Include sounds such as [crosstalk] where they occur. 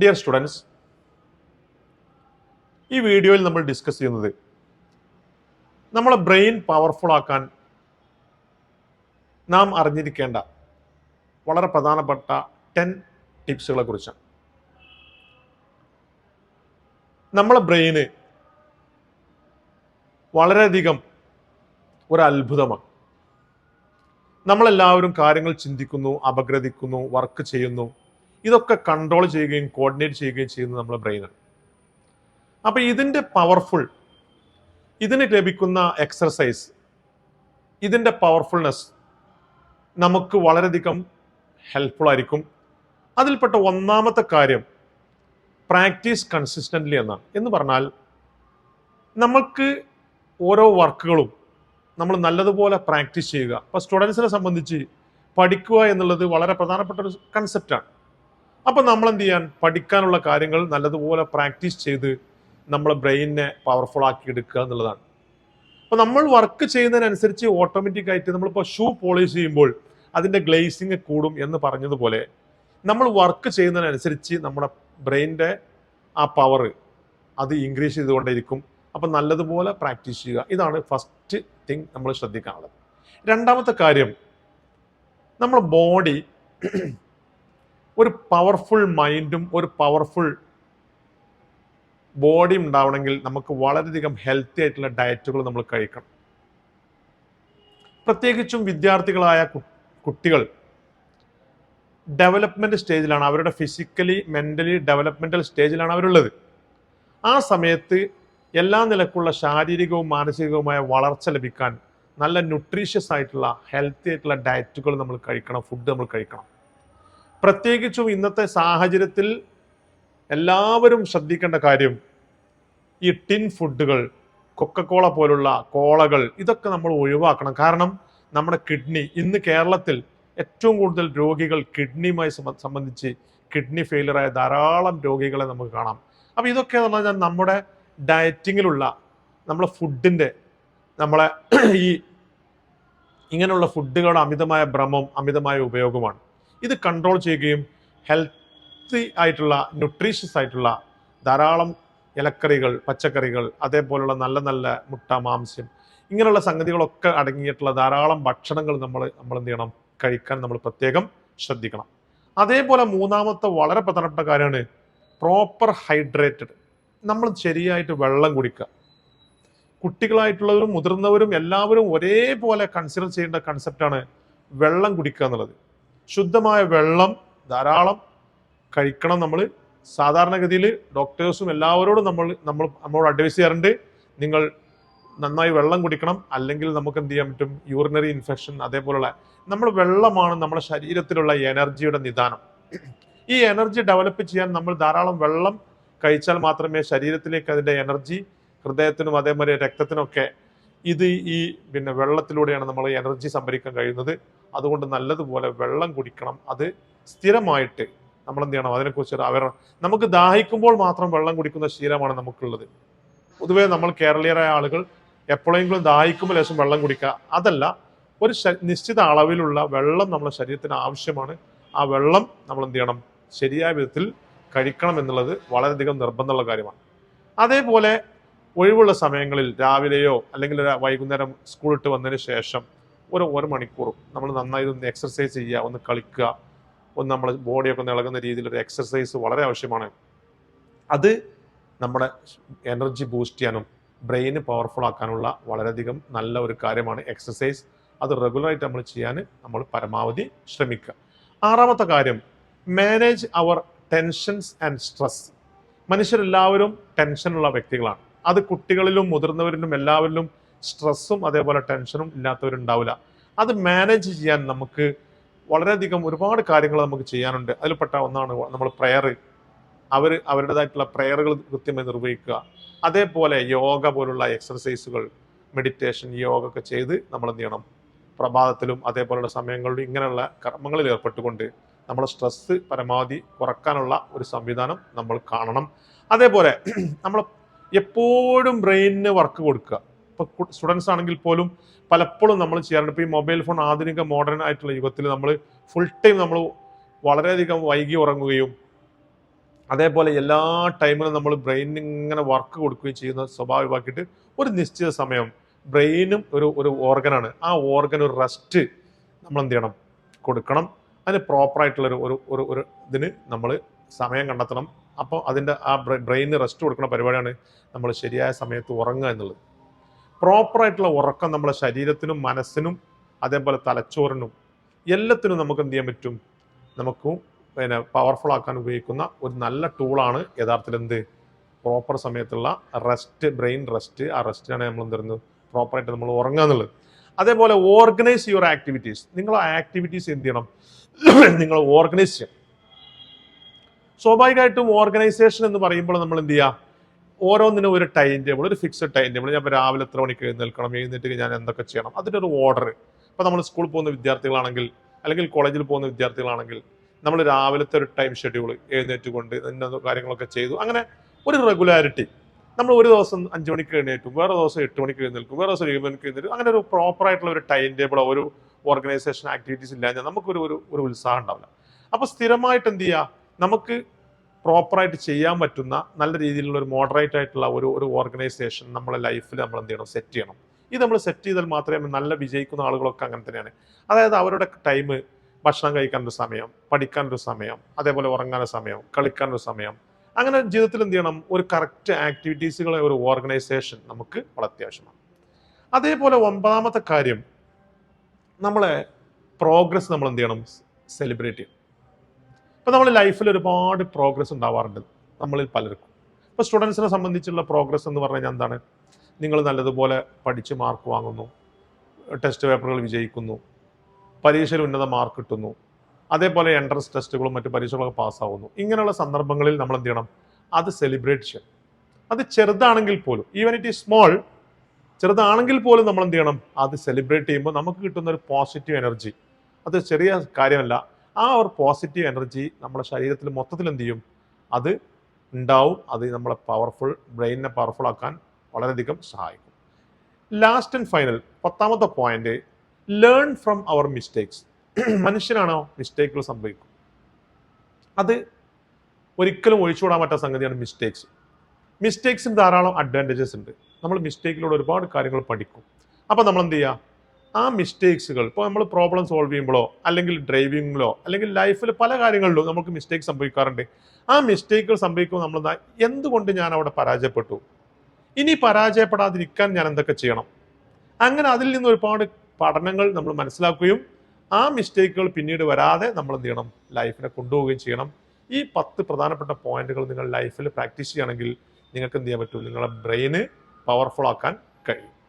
Dear students ഈ വീഡിയോയിൽ നമ്മൾ ഡിസ്കസ് ചെയ്യുന്നത് നമ്മളെ ബ്രെയിൻ പവർഫുൾ ആക്കാൻ നാം അറിഞ്ഞിരിക്കേണ്ട വളരെ പ്രധാനപ്പെട്ട ടെൻ ടിപ്സുകളെ കുറിച്ചാണ്. നമ്മളെ ബ്രെയിന് വളരെയധികം ഒരു അത്ഭുതമാണ്. നമ്മളെല്ലാവരും കാര്യങ്ങൾ ചിന്തിക്കുന്നു അപഗ്രഥിക്കുന്നു വർക്ക് ചെയ്യുന്നു. ഇതൊക്കെ കൺട്രോൾ ചെയ്യുകയും കോർഡിനേറ്റ് ചെയ്യുകയും ചെയ്യുന്നത് നമ്മുടെ ബ്രെയിനാണ് അപ്പോൾ ഇതിന്റെ പവർഫുൾ ഇതിന് ലഭിക്കുന്ന എക്സർസൈസ് ഇതിന്റെ പവർഫുൾനെസ് നമുക്ക് വളരെയധികം ഹെൽപ്ഫുൾ ആയിരിക്കും. അതിൽപ്പെട്ട ഒന്നാമത്തെ കാര്യം പ്രാക്ടീസ് കൺസിസ്റ്റന്റ്ലി എന്നാണ്. എന്ന് പറഞ്ഞാൽ നമുക്ക് ഓരോ വർക്കുകളും നമ്മൾ നല്ലതുപോലെ പ്രാക്ടീസ് ചെയ്യുക. അപ്പോൾ സ്റ്റുഡൻസിനെ സംബന്ധിച്ച് പഠിക്കുക എന്നുള്ളത് വളരെ പ്രധാനപ്പെട്ട ഒരു കൺസെപ്റ്റാണ് അപ്പോൾ നമ്മൾ എന്ത് ചെയ്യാൻ? പഠിക്കാനുള്ള കാര്യങ്ങൾ നല്ലതുപോലെ പ്രാക്ടീസ് ചെയ്ത് നമ്മളെ ബ്രെയിനിനെ പവർഫുൾ ആക്കി എടുക്കുക എന്നുള്ളതാണ്. അപ്പോൾ നമ്മൾ വർക്ക് ചെയ്യുന്നതിനനുസരിച്ച് ഓട്ടോമാറ്റിക് ആയിട്ട് നമ്മളിപ്പോൾ ഷൂ പോളിഷ് ചെയ്യുമ്പോൾ അതിന്റെ ഗ്ലേസിങ് കൂടും എന്ന് പറഞ്ഞതുപോലെ നമ്മൾ വർക്ക് ചെയ്യുന്നതിനനുസരിച്ച് നമ്മുടെ ബ്രെയിനിന്റെ ആ പവർ അത് ഇൻക്രീസ് ചെയ്തുകൊണ്ടേയിരിക്കും. അപ്പം നല്ലതുപോലെ പ്രാക്ടീസ് ചെയ്യുക. ഇതാണ് ഫസ്റ്റ് തിങ് നമ്മൾ ശ്രദ്ധിക്കാനുള്ളത്. രണ്ടാമത്തെ കാര്യം നമ്മുടെ ബോഡി ഒരു പവർഫുൾ മൈൻഡും ഒരു പവർഫുൾ ബോഡി ഉണ്ടാവണമെങ്കിൽ നമുക്ക് വളരെയധികം ഹെൽത്തി ആയിട്ടുള്ള ഡയറ്റുകൾ നമ്മൾ കഴിക്കണം. പ്രത്യേകിച്ചും വിദ്യാർത്ഥികളായ കുട്ടികൾ ഡെവലപ്മെന്റ് സ്റ്റേജിലാണ് അവരുടെ ഫിസിക്കലി മെന്റലി ഡെവലപ്മെന്റൽ സ്റ്റേജിലാണ് അവരുള്ളത്. ആ സമയത്ത് എല്ലാ നിലക്കുള്ള ശാരീരികവും മാനസികവുമായ വളർച്ച ലഭിക്കാൻ നല്ല ന്യൂട്രീഷ്യസ് ആയിട്ടുള്ള ഹെൽത്തി ആയിട്ടുള്ള ഡയറ്റുകൾ നമ്മൾ കഴിക്കണം ഫുഡ് നമ്മൾ കഴിക്കണം. പ്രത്യേകിച്ചും ഇന്നത്തെ സാഹചര്യത്തിൽ എല്ലാവരും ശ്രദ്ധിക്കേണ്ട കാര്യം ഈ ടിൻ ഫുഡുകൾ കൊക്കക്കോള പോലുള്ള കോളകൾ ഇതൊക്കെ നമ്മൾ ഒഴിവാക്കണം. കാരണം നമ്മുടെ കിഡ്നി ഇന്ന് കേരളത്തിൽ ഏറ്റവും കൂടുതൽ രോഗികൾ കിഡ്നിയുമായി സംബന്ധിച്ച് കിഡ്നി ഫെയിലിയറായ ധാരാളം രോഗികളെ നമുക്ക് കാണാം. അപ്പോൾ ഇതൊക്കെ എന്ന് പറഞ്ഞാൽ നമ്മുടെ ഡയറ്റിങ്ങിലുള്ള നമ്മളെ ഫുഡിന്റെ നമ്മളെ ഈ ഇങ്ങനെയുള്ള ഫുഡുകളുടെ അമിതമായ ഭ്രമം അമിതമായ ഉപയോഗമാണ്. ഇത് കൺട്രോൾ ചെയ്യുകയും ഹെൽത്തി ആയിട്ടുള്ള ന്യൂട്രീഷ്യസ് ആയിട്ടുള്ള ധാരാളം ഇലക്കറികൾ പച്ചക്കറികൾ അതേപോലുള്ള നല്ല നല്ല മുട്ട മാംസ്യം ഇങ്ങനെയുള്ള സംഗതികളൊക്കെ അടങ്ങിയിട്ടുള്ള ധാരാളം ഭക്ഷണങ്ങൾ നമ്മൾ നമ്മൾ എന്ത് ചെയ്യണം? കഴിക്കാൻ നമ്മൾ പ്രത്യേകം ശ്രദ്ധിക്കണം. അതേപോലെ മൂന്നാമത്തെ വളരെ പ്രധാനപ്പെട്ട കാര്യമാണ് പ്രോപ്പർ ഹൈഡ്രേറ്റഡ് നമ്മൾ ശരിയായിട്ട് വെള്ളം കുടിക്കുക. കുട്ടികളായിട്ടുള്ളവരും മുതിർന്നവരും എല്ലാവരും ഒരേപോലെ കൺസിഡർ ചെയ്യേണ്ട കൺസെപ്റ്റാണ് വെള്ളം കുടിക്കുക എന്നുള്ളത്. ശുദ്ധമായ വെള്ളം ധാരാളം കഴിക്കണം നമ്മൾ സാധാരണഗതിയിൽ ഡോക്ടേഴ്സും എല്ലാവരോടും നമ്മൾ നമ്മൾ നമ്മളോട് അഡ്വൈസ് ചെയ്യാറുണ്ട്. നിങ്ങൾ നന്നായി വെള്ളം കുടിക്കണം. അല്ലെങ്കിൽ നമുക്ക് എന്ത് ചെയ്യാൻ പറ്റും? യൂറിനറി ഇൻഫെക്ഷൻ അതേപോലുള്ള നമ്മൾ വെള്ളമാണ് നമ്മുടെ ശരീരത്തിലുള്ള എനർജിയുടെ നിദാനം. ഈ എനർജി ഡെവലപ്പ് ചെയ്യാൻ നമ്മൾ ധാരാളം വെള്ളം കഴിച്ചാൽ മാത്രമേ ശരീരത്തിലേക്ക് അതിന്റെ എനർജി ഹൃദയത്തിനും അതേപോലെ രക്തത്തിനൊക്കെ ഇത് ഈ പിന്നെ വെള്ളത്തിലൂടെയാണ് നമ്മൾ എനർജി സംഭരിക്കാൻ കഴിയുന്നത്. അതുകൊണ്ട് നല്ലതുപോലെ വെള്ളം കുടിക്കണം. അത് സ്ഥിരമായിട്ട് നമ്മൾ എന്ത് ചെയ്യണം? അതിനെക്കുറിച്ച് അവർ നമുക്ക് ദാഹിക്കുമ്പോൾ മാത്രം വെള്ളം കുടിക്കുന്ന ശീലമാണ് നമുക്കുള്ളത്. പൊതുവേ നമ്മൾ കേരളീയരായ ആളുകൾ എപ്പോഴെങ്കിലും ദാഹിക്കുമ്പോൾ ലേശം വെള്ളം കുടിക്കുക. അതല്ല ഒരു നിശ്ചിത അളവിലുള്ള വെള്ളം നമ്മുടെ ശരീരത്തിന് ആവശ്യമാണ്. ആ വെള്ളം നമ്മൾ എന്ത് ചെയ്യണം? ശരിയായ വിധത്തിൽ കഴിക്കണം എന്നുള്ളത് വളരെയധികം നിർബന്ധമുള്ള കാര്യമാണ്. അതേപോലെ ഒഴിവുള്ള സമയങ്ങളിൽ രാവിലെയോ അല്ലെങ്കിൽ വൈകുന്നേരം സ്കൂൾ ഇട്ട് വന്നതിന് ശേഷം ഒരു ഒരു മണിക്കൂറും നമ്മൾ നന്നായി ഒന്ന് എക്സർസൈസ് ചെയ്യുക ഒന്ന് കളിക്കുക ഒന്ന് നമ്മൾ ബോഡിയൊക്കെ ഒന്ന് ഇളകുന്ന രീതിയിൽ ഒരു എക്സർസൈസ് വളരെ ആവശ്യമാണ്. അത് നമ്മുടെ എനർജി ബൂസ്റ്റ് ചെയ്യാനും ബ്രെയിന് പവർഫുൾ ആക്കാനുള്ള വളരെയധികം നല്ല ഒരു കാര്യമാണ് എക്സസൈസ് അത് റെഗുലറായിട്ട് നമ്മൾ ചെയ്യാൻ നമ്മൾ പരമാവധി ശ്രമിക്കുക. ആറാമത്തെ കാര്യം manage our tensions and stress മനുഷ്യരെല്ലാവരും ടെൻഷനുള്ള വ്യക്തികളാണ്. അത് കുട്ടികളിലും മുതിർന്നവരിലും എല്ലാവരിലും സ്ട്രെസ്സും അതേപോലെ ടെൻഷനും ഇല്ലാത്തവരുണ്ടാവില്ല. അത് മാനേജ് ചെയ്യാൻ നമുക്ക് വളരെയധികം ഒരുപാട് കാര്യങ്ങൾ നമുക്ക് ചെയ്യാനുണ്ട്. അതിൽപ്പെട്ട ഒന്നാണ് നമ്മൾ പ്രെയർ അവർ അവരുടേതായിട്ടുള്ള പ്രെയറുകൾ കൃത്യമായി നിർവഹിക്കുക. അതേപോലെ യോഗ പോലുള്ള എക്സർസൈസുകൾ മെഡിറ്റേഷൻ യോഗ ഒക്കെ ചെയ്ത് നമ്മൾ എന്ത് ചെയ്യണം? പ്രഭാതത്തിലും അതേപോലെയുള്ള സമയങ്ങളിലും ഇങ്ങനെയുള്ള കർമ്മങ്ങളിൽ ഏർപ്പെട്ടുകൊണ്ട് നമ്മുടെ സ്ട്രെസ്സ് പരമാവധി കുറക്കാനുള്ള ഒരു സംവിധാനം നമ്മൾ കാണണം. അതേപോലെ [clears throat] നമ്മൾ എപ്പോഴും ബ്രെയിനിന് വർക്ക് കൊടുക്കുക. ഇപ്പോൾ സ്റ്റുഡൻസ് ആണെങ്കിൽ പോലും പലപ്പോഴും നമ്മൾ ചെയ്യാറുണ്ട്. ഇപ്പോൾ ഈ മൊബൈൽ ഫോൺ ആധുനിക മോഡേൺ ആയിട്ടുള്ള യുഗത്തിൽ നമ്മൾ ഫുൾ ടൈം നമ്മൾ വളരെയധികം വൈകി ഉറങ്ങുകയും അതേപോലെ എല്ലാ ടൈമിലും നമ്മൾ ബ്രെയിനിന് ഇങ്ങനെ വർക്ക് കൊടുക്കുകയും ചെയ്യുന്ന സ്വഭാവമാക്കിയിട്ട് ഒരു നിശ്ചിത സമയം ബ്രെയിനും ഒരു ഒരു ഓർഗനാണ് ആ ഓർഗൻ ഒരു റെസ്റ്റ് നമ്മൾ എന്ത് ചെയ്യണം? കൊടുക്കണം. അതിന് പ്രോപ്പറായിട്ടുള്ളൊരു ഒരു ഒരു ഇതിന് നമ്മൾ സമയം കണ്ടെത്തണം. അപ്പോൾ അതിന്റെ ആ ബ്രെയിനിന് റെസ്റ്റ് കൊടുക്കുന്ന പരിപാടിയാണ് നമ്മൾ ശരിയായ സമയത്ത് ഉറങ്ങുക എന്നുള്ളത്. പ്രോപ്പറായിട്ടുള്ള ഉറക്കം നമ്മളെ ശരീരത്തിനും മനസ്സിനും അതേപോലെ തലച്ചോറിനും എല്ലാത്തിനും നമുക്ക് എന്ത് ചെയ്യാൻ പറ്റും? നമുക്ക് പിന്നെ പവർഫുൾ ആക്കാൻ ഉപയോഗിക്കുന്ന ഒരു നല്ല ടൂളാണ് യഥാർത്ഥത്തിൽ എന്ത്? പ്രോപ്പർ സമയത്തുള്ള റെസ്റ്റ് ബ്രെയിൻ റെസ്റ്റ് ആ റെസ്റ്റിനാണ് നമ്മൾ എന്ത് പറയുന്നത് പ്രോപ്പറായിട്ട് നമ്മൾ ഉറങ്ങുക എന്നുള്ളത്. അതേപോലെ ഓർഗനൈസ് യുവർ ആക്ടിവിറ്റീസ് നിങ്ങൾ ആക്ടിവിറ്റീസ് എന്ത് ചെയ്യണം? നിങ്ങൾ ഓർഗനൈസ് ചെയ്യണം സ്വാഭാവികമായിട്ടും ഓർഗനൈസേഷൻ എന്ന് പറയുമ്പോൾ നമ്മൾ എന്ത് ചെയ്യുക ഓരോന്നിനും ഒരു ടൈം ടേബിൾ ഒരു ഫിക്സഡ് ടൈം ടേബിൾ ഞാൻ രാവിലെ എത്ര മണിക്ക് എഴുന്നേൽക്കണം? എഴുന്നേറ്റ് ഞാൻ എന്തൊക്കെ ചെയ്യണം? അതിന്റെ ഒരു ഓർഡർ ഇപ്പോൾ നമ്മൾ സ്കൂളിൽ പോകുന്ന വിദ്യാർത്ഥികളാണെങ്കിൽ അല്ലെങ്കിൽ കോളേജിൽ പോകുന്ന വിദ്യാർത്ഥികളാണെങ്കിൽ നമ്മൾ രാവിലത്തെ ഒരു ടൈം ഷെഡ്യൂൾ എഴുന്നേറ്റ് കൊണ്ട് ഇന്ന കാര്യങ്ങളൊക്കെ ചെയ്തു. അങ്ങനെ ഒരു റെഗുലാരിറ്റി നമ്മൾ ഒരു ദിവസം അഞ്ച് മണിക്ക് എഴുന്നേറ്റും വേറെ ദിവസം എട്ട് മണിക്ക് എഴുന്നേൽക്കും വേറെ ദിവസം ഏഴ് മണിക്ക് എഴുന്നേൽക്കും. അങ്ങനെ ഒരു പ്രോപ്പർ ആയിട്ടുള്ള ഒരു ടൈം ടേബിളോ ഒരു ഓർഗനൈസേഷൻ ആക്ടിവിറ്റീസ് ഇല്ലാഞ്ഞാൽ നമുക്കൊരു ഒരു ഒരു ഉത്സാഹം ഉണ്ടാവില്ല. അപ്പോൾ സ്ഥിരമായിട്ട് എന്ത് ചെയ്യുക നമുക്ക് പ്രോപ്പറായിട്ട് ചെയ്യാൻ പറ്റുന്ന നല്ല രീതിയിലുള്ള ഒരു മോഡറേറ്റ് ആയിട്ടുള്ള ഒരു ഒരു ഓർഗനൈസേഷൻ നമ്മളെ ലൈഫിൽ നമ്മൾ എന്ത് ചെയ്യണം? സെറ്റ് ചെയ്യണം. ഇത് നമ്മൾ സെറ്റ് ചെയ്താൽ മാത്രമേ നല്ല വിജയിക്കുന്ന ആളുകളൊക്കെ അങ്ങനെ തന്നെയാണ്. അതായത് അവരുടെ ടൈം ഭക്ഷണം കഴിക്കാനൊരു സമയം പഠിക്കാനൊരു സമയം അതേപോലെ ഉറങ്ങാനൊരു സമയം കളിക്കാനൊരു സമയം. അങ്ങനെ ജീവിതത്തിൽ എന്ത് ചെയ്യണം? ഒരു കറക്റ്റ് ആക്ടിവിറ്റീസുകളെ ഒരു ഓർഗനൈസേഷൻ നമുക്ക് അത്യാവശ്യമാണ്. അതേപോലെ ഒമ്പതാമത്തെ കാര്യം നമ്മളെ പ്രോഗ്രസ് നമ്മൾ എന്ത് ചെയ്യണം? സെലിബ്രേറ്റ് ചെയ്യണം. ഇപ്പം നമ്മൾ ലൈഫിൽ ഒരുപാട് പ്രോഗ്രസ് ഉണ്ടാവാറുണ്ട് നമ്മളിൽ പലർക്കും. ഇപ്പോൾ സ്റ്റുഡൻസിനെ സംബന്ധിച്ചുള്ള പ്രോഗ്രസ് എന്ന് പറഞ്ഞു കഴിഞ്ഞാൽ എന്താണ്? നിങ്ങൾ നല്ലതുപോലെ പഠിച്ച് മാർക്ക് വാങ്ങുന്നു ടെസ്റ്റ് പേപ്പറുകൾ വിജയിക്കുന്നു പരീക്ഷയിൽ ഉന്നത മാർക്ക് കിട്ടുന്നു അതേപോലെ എൻട്രൻസ് ടെസ്റ്റുകളും മറ്റു പരീക്ഷകളൊക്കെ പാസ്സാവുന്നു. ഇങ്ങനെയുള്ള സന്ദർഭങ്ങളിൽ നമ്മൾ എന്ത് ചെയ്യണം? അത് സെലിബ്രേറ്റ് ചെയ്യണം. അത് ചെറുതാണെങ്കിൽ പോലും ഈവൻ ഇറ്റ് ഈസ് സ്മോൾ ചെറുതാണെങ്കിൽ പോലും നമ്മൾ എന്ത് ചെയ്യണം? അത് സെലിബ്രേറ്റ് ചെയ്യുമ്പോൾ നമുക്ക് കിട്ടുന്ന ഒരു പോസിറ്റീവ് എനർജി അത് ചെറിയ കാര്യമല്ല. ആ ഒരു പോസിറ്റീവ് എനർജി നമ്മുടെ ശരീരത്തിൽ മൊത്തത്തിൽ എന്ത് ചെയ്യും? അത് ഉണ്ടാവും. അത് നമ്മളെ പവർഫുൾ ബ്രെയിനിനെ പവർഫുൾ ആക്കാൻ വളരെയധികം സഹായിക്കും. ലാസ്റ്റ് ആൻഡ് ഫൈനൽ പത്താമത്തെ point learn from our mistakes മനുഷ്യനാണോ മിസ്റ്റേക്കുകൾ സംഭവിക്കും? അത് ഒരിക്കലും ഒഴിച്ചുകൂടാൻ പറ്റാത്ത സംഗതിയാണ് മിസ്റ്റേക്സ് മിസ്റ്റേക്സിന് ധാരാളം അഡ്വാന്റേജസ് ഉണ്ട്. നമ്മൾ മിസ്റ്റേക്കിലൂടെ ഒരുപാട് കാര്യങ്ങൾ പഠിക്കും. അപ്പോൾ നമ്മൾ എന്ത് ചെയ്യുക? ആ മിസ്റ്റേക്സുകൾ ഇപ്പോൾ നമ്മൾ പ്രോബ്ലം സോൾവ് ചെയ്യുമ്പോഴോ അല്ലെങ്കിൽ ഡ്രൈവിങ്ങിലോ അല്ലെങ്കിൽ ലൈഫിൽ പല കാര്യങ്ങളിലും നമുക്ക് മിസ്റ്റേക്ക് സംഭവിക്കാറുണ്ട്. ആ മിസ്റ്റേക്കുകൾ സംഭവിക്കുമ്പോൾ നമ്മൾ എന്താ എന്തുകൊണ്ട് ഞാൻ അവിടെ പരാജയപ്പെട്ടു? ഇനി പരാജയപ്പെടാതിരിക്കാൻ ഞാൻ എന്തൊക്കെ ചെയ്യണം? അങ്ങനെ അതിൽ നിന്ന് ഒരുപാട് പഠനങ്ങൾ നമ്മൾ മനസ്സിലാക്കുകയും ആ മിസ്റ്റേക്കുകൾ പിന്നീട് വരാതെ നമ്മൾ എന്ത് ചെയ്യണം? ലൈഫിനെ കൊണ്ടുപോവുകയും ചെയ്യണം. ഈ പത്ത് പ്രധാനപ്പെട്ട പോയിന്റുകൾ നിങ്ങൾ ലൈഫിൽ പ്രാക്ടീസ് ചെയ്യുകയാണെങ്കിൽ നിങ്ങൾക്ക് എന്ത് ചെയ്യാൻ പറ്റും? നിങ്ങളുടെ ബ്രെയിന് പവർഫുൾ ആക്കാൻ കഴിയും.